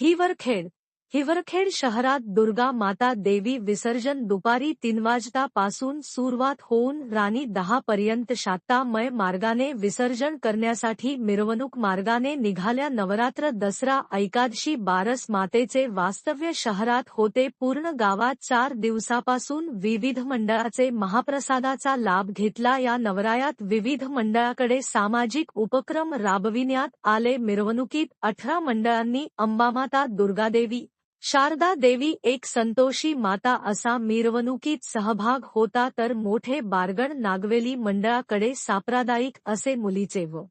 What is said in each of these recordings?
ही वरखेड हिवरखेड शहरात दुर्गा माता देवी विसर्जन दुपारी तीन वाजतापासून सुरुवात होऊन राणी दहा पर्यंत शात्तामय मार्गाने विसर्जन करण्यासाठी मिरवणूक मार्गाने निघाल्या नवरात्र दसरा ऐकादशी बारस मातेचे वास्तव्य शहरात होते. पूर्ण गावात चार दिवसापासून विविध मंडळाचे महाप्रसादाचा लाभ घेतला. या नवरायात विविध मंडळाकडे सामाजिक उपक्रम राबविण्यात आले. मिरवणुकीत अठरा मंडळांनी अंबामाता दुर्गादेवी शारदा देवी एक संतोषी माता असा मिरवणुकीत सहभाग होता तर मोठे बारगण नागवेली मंडळाकडे सांप्रदायिक असे मुलीचे व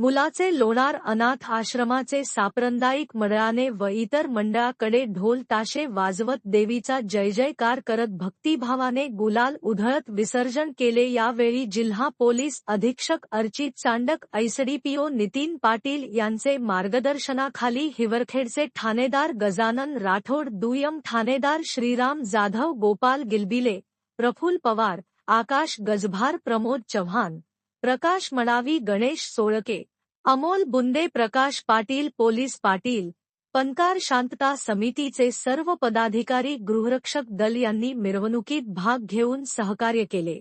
मुलाचे लोणार अनाथ आश्रमाचे सापरंदाईक मंडळाने व इतर मंडळाकडे ढोल ताशे वाजवत देवीचा जय जयकार करत भक्तिभावाने गुलाल उधळत विसर्जन केले. यावेळी जिल्हा पोलीस अधीक्षक अर्चित चांडक ऐसडीपीओ नितीन पाटील यांचे मार्गदर्शनाखाली हिवरखेडचे ठाणेदार गजानन राठोड दुय्यम ठाणेदार श्रीराम जाधव गोपाल गिलबिले प्रफुल पवार आकाश गजभार प्रमोद चव्हाण प्रकाश मडावी गणेश सोळके. अमोल बुंदे प्रकाश पाटील पोलीस पाटील. पणकार शांतता समितीचे सर्व पदाधिकारी गृहरक्षक दल यांनी मिरवणुकीत भाग घेऊन सहकार्य केले.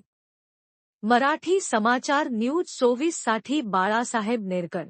मराठी समाचार न्यूज चोवीससाठी बाळासाहेब नेरकर.